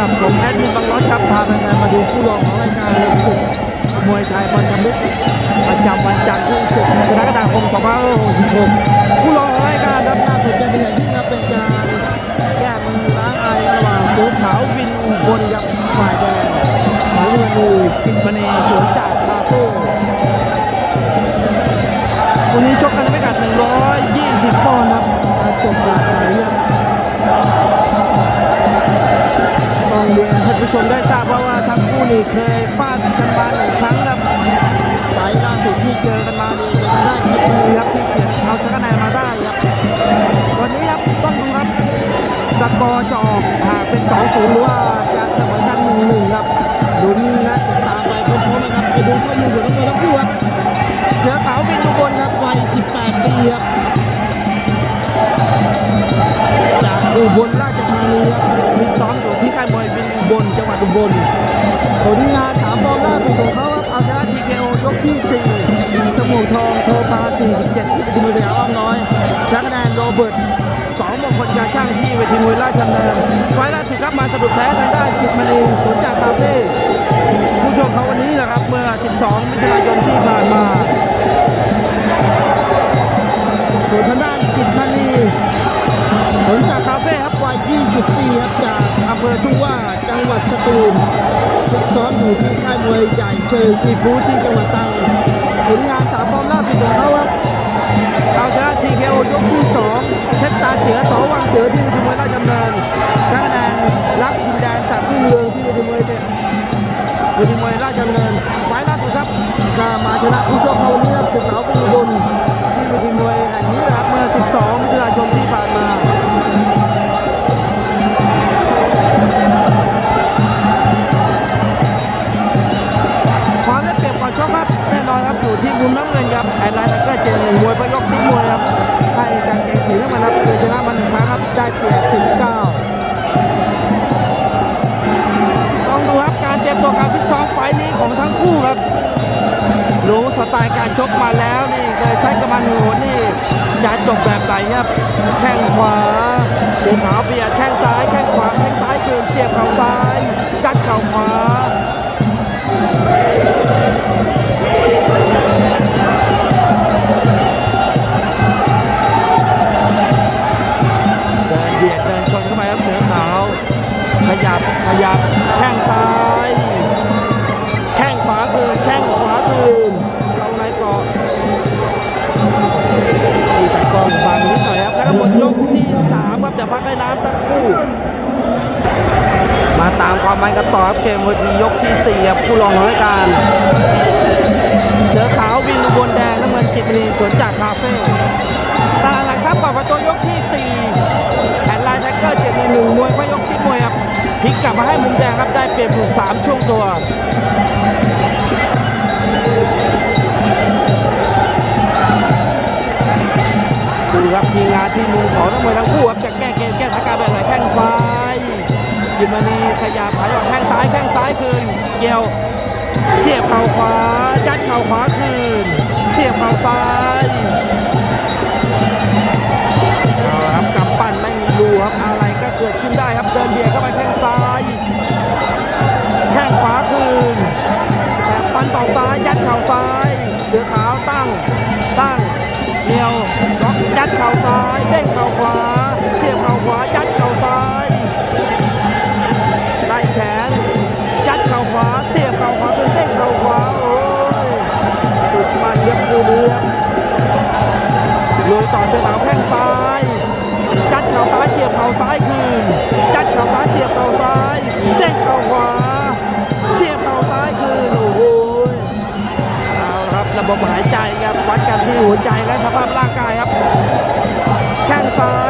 กับผมแอดมินบางร้อนครับพาแฟนๆมาดูคู่รองของรายการเริ่มศึกมวยไทยพันธมิตรประจำวันจันทร์ที่10กรกฎาคม2566คู่รองของรายการรับน่าสนใจเป็นอย่างยิ่งครับเป็นการแก้มือล้างไอระหว่างเสือขาววินอุบลกับฝ่ายแดงหมายเลขมือกิตมณีสวนจากคาเฟ่วันนี้ชกกันในพิกัด120ปอนด์ครับจบแบบไหนครับต้องเรียน ท่านผู้ชมได้ทราบว่าว่าทั้งคู่นี่เคยฟาดกันมาหนึ่งครั้งครับไฟล่าสุดที่เจอกันมานี่เป็นทางด้านกิตมือครับที่เขียนเอาชนะคะแนนมาได้ครับ วันนี้ครับต้องดูครับสกอร์จะออกหากเป็น2 0หรือว่าจะเสมอกัน1 1ครับลุ้นและติดตามไปพร้อมๆนะครับไปดูข้อมูลของทั้งคู่ครับเสือขาวบินอุบลครับวัย 18 ปีครับ บล ผลงานสามฟอร์มล่าสุดของเขาครับเอาชนะทีเคโอยกที่ 4 สมุทรทองโทรพา47ที่ทีมวยสยามอ้อมน้อยชนะคะแนนโรเบิร์ตสองมงคลยาช่างที่เวทีมวยราชดำเนินไฟล์ล่าสุดครับมาสะดุดแพ้ทางด้านกิตมณีสวนจากคาเฟ่ผู้ชมเขาวันนี้แหละครับเมื่อ 12 มิถุนายนที่ผ่านมาส่วนทางด้านกิตมณีผลจากคาเฟ่ครับวัย 20 ปีครับ จากอำเภอทุ่งว่าจังหวัดสตูลฝึกซ้อมอยู่ที่ค่ายมวยใหญ่เชยซีฟู้ดที่จังหวัดตรังผลงานสามฟอร์มล่าสุดของเขาครับเอาชนะทีเคโอยกที่2เพชรตาเสือต่อวังเสือที่เวทีมวยราชดำเนินชนะคะแนนรักดินแดนจากรุ่งเรืองที่เวทีมวยเนี่ยเวทีมวยราชดำเนินไฟล์ล่าสุดครับมาชนะผู้ชกเขาวันนี้ครับเสือขาวเป็นบำเงินครับไฮไลท์แล้วก็เจนหนึ่งมวยพยกติ้มวยครับให้กางเกงสีน้ำเงินครับเคยชนะมาหนึ่งครั้งครับได้เปรียบ19ต้องดูครับการเตรียมตัวการฟิตซ้อมไฟนี้ของทั้งคู่ครับ รู้สไตล์การชกมาแล้วนี่เคยใช้กำมันโหนนี่จะจบแบบไหนครับ แข้งขวาสีขาวเบียดแข้งซ้ายแข้งขวาแข้งซ้ายคืนเสียบเข่าซ้ายยัดเข่าขวา ขยับขยับแข้งซ้าย แข้งขวาคืนแข้งขวาคืนเราในเกาะมีแต่กองฟังนิดหน่อยครับแล้วก็หมดยกที่สามครับเดี๋ยวพักให้น้ำสักครู่มาตามความมันกันต่อครับเกมเวทียกที่สี่ครับผู้รองของรายการเสือขาววินอุบลแดงน้ำเงินกิตมณีสวนจากคาเฟ่ตารางหลักทรัพย์ก่อประตูยกที่4แผ่นลายแท็กเกอร์เจ็ดหนึ่งมวยพยกที่มวยครับ พลิกกลับมาให้มุมแดงครับได้เปรียบอยู่3ช่วงตัวดูครับทีมงานที่มุมของนักมวยทั้งคู่ครับจะแก้เกมแก้สถานการณ์แบบไหนแข้งซ้ายกิมมานีขยับหายออกแข้งซ้ายแข้งซ้ายคืนเกี่ยวเทียบเข่าขวายัดเข่าขวาคืนเทียบเข่าซ้าย ละครับระบบหายใจครับวัดกันที่หัวใจและสภาพร่างกายครับ แข้งซ้าย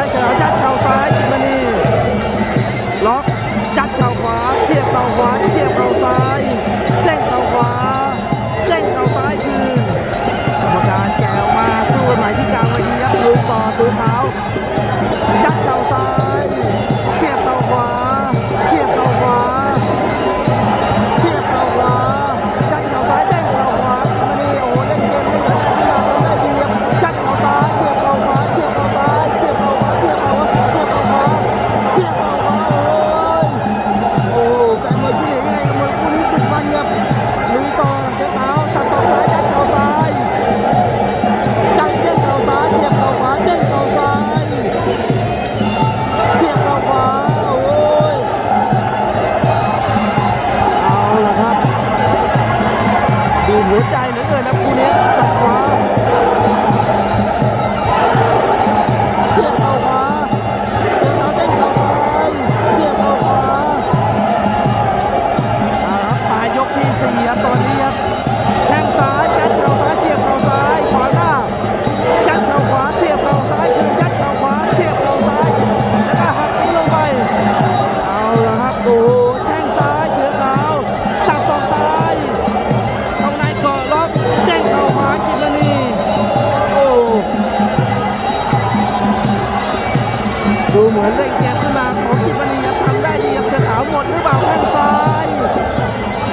เหมือนเร่งเกมขึ้นมาของกิตมณีครับทำได้ดีครับเธอขาวหมดหรือเปล่าแข้งซ้าย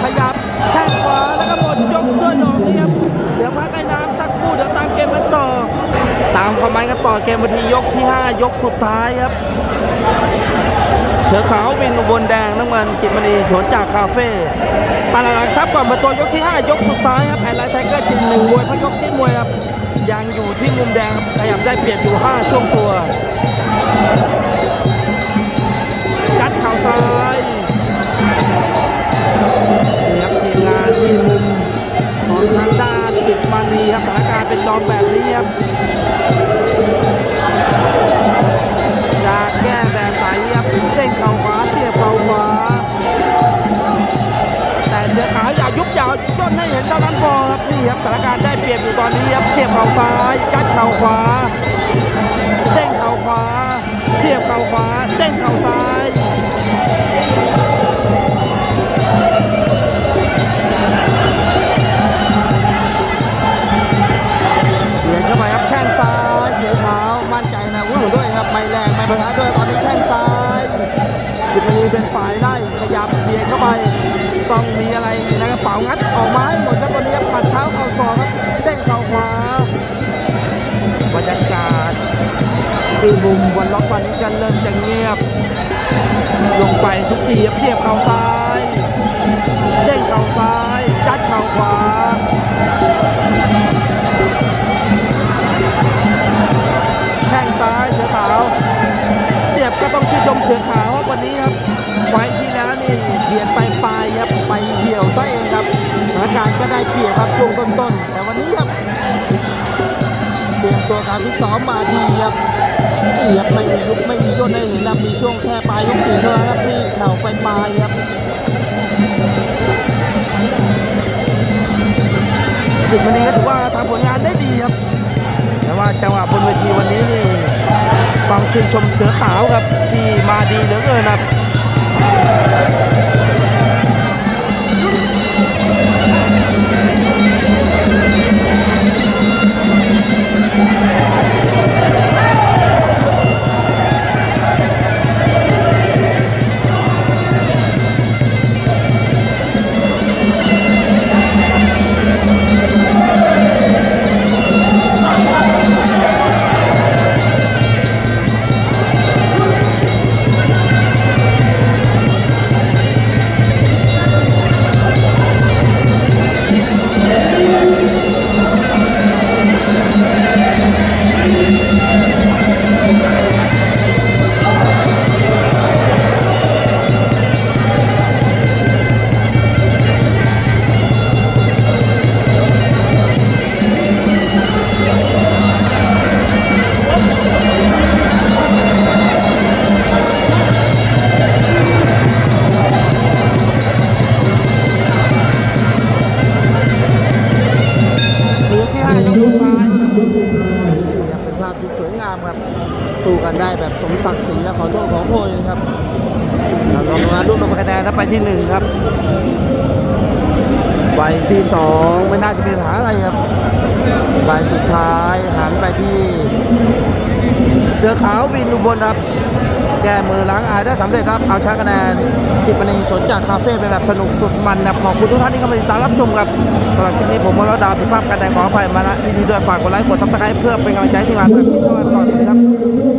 ขยับแข้งขวาแล้วก็หมดยกด้วยดอกนี้ครับเดี๋ยวพักไอ้น้ำสักครู่เดี๋ยวตามเกมกันต่อ ตามคอมเมนต์กันต่อเกมวันที่ยกที่ 5 ยกสุดท้ายครับ เสือขาววินบลแดงน้ำเงินกิตมณีสวนจากคาเฟ่ปานาลังซับก่อนมาตัวยกที่ 5 ยกสุดท้ายครับแอไลท์ไทเกอร์จริงหนึ่งมวยพยกที่มวยครับยังอยู่ที่มุมแดงครับขยับได้เปรียบอยู่ 5 ช่วงตัว นี่ครับทีมงานที่มุมของทางด้านกิตมณีครับสถานการณ์เป็นรองแบบนี้ครับจะแก้แบบไหนครับเด้งเข่าขวาเทียบเข่าขวาแต่เสือขาวอย่ายุบอย่าย่นให้เห็นเท่านั้นพอครับนี่ครับสถานการณ์ได้เปรียบอยู่ตอนนี้ครับเทียบเข่าซ้ายยัดเข่าขวาเด้งเข่าขวาเทียบเข่าขวาเด้งเข่าซ้าย ที่มุมบนล็อกวันนี้จะเริ่มจะเงียบ ลงไปทุกทีบเทียบเข่าซ้ายเด้งเข่าซ้ายยัดเข่าขวาแข้งซ้ายเสือขาวเดียบก็ต้องชื่นชมเสือขาวครับวันนี้ครับไฟที่แล้วนี่เบียดไปปลายครับไปเหี่ยวซะเองครับสถานการณ์ก็ได้เปรียบครับช่วงต้นๆแต่วันนี้ครับเตรียมตัวการฟิซ้อมมาดีครับ นี่ครับไม่มียุบไม่มีย่นได้เห็นนะมีช่วงแค่ปลายยกสี่เท่านั้นครับที่แถวไปปลายครับกิจมันดีก็ถือว่าทำผลงานได้ดีครับ แต่ว่าจังหวะบนเวทีวันนี้นี่ต้องชื่นชมเสือขาวครับที่มาดีเหลือเกินครับ ที่สวยงามครับสู้กันได้แบบสมศักดิ์ศรีและขอโทษขอโพยครับเราลองมารุ่นลงคะแนนแล้วไปที่หนึ่งครับใบที่สองไม่น่าจะมีปัญหาอะไรครับใบสุดท้ายหันไปที่ เสือขาววินอุบลครับ แก้มือล้างอายได้สำเร็จครับ เอาชนะคะแนนกิตมณีสนจากคาเฟ่ไปแบบสนุกสุดมันนะครับขอบคุณทุกท่านที่เข้ามาติดตามรับชมครับสำหรับคลิปนี้ผมมรดาวผิดพลาพการแสดขออภัยมาณที่นี้ด้วยฝากกดไลค์กดซับสไครต์เพื่อเป็นกำลังใจทีมงานแบบนี้ด้วยก่อนสวัสดีครับ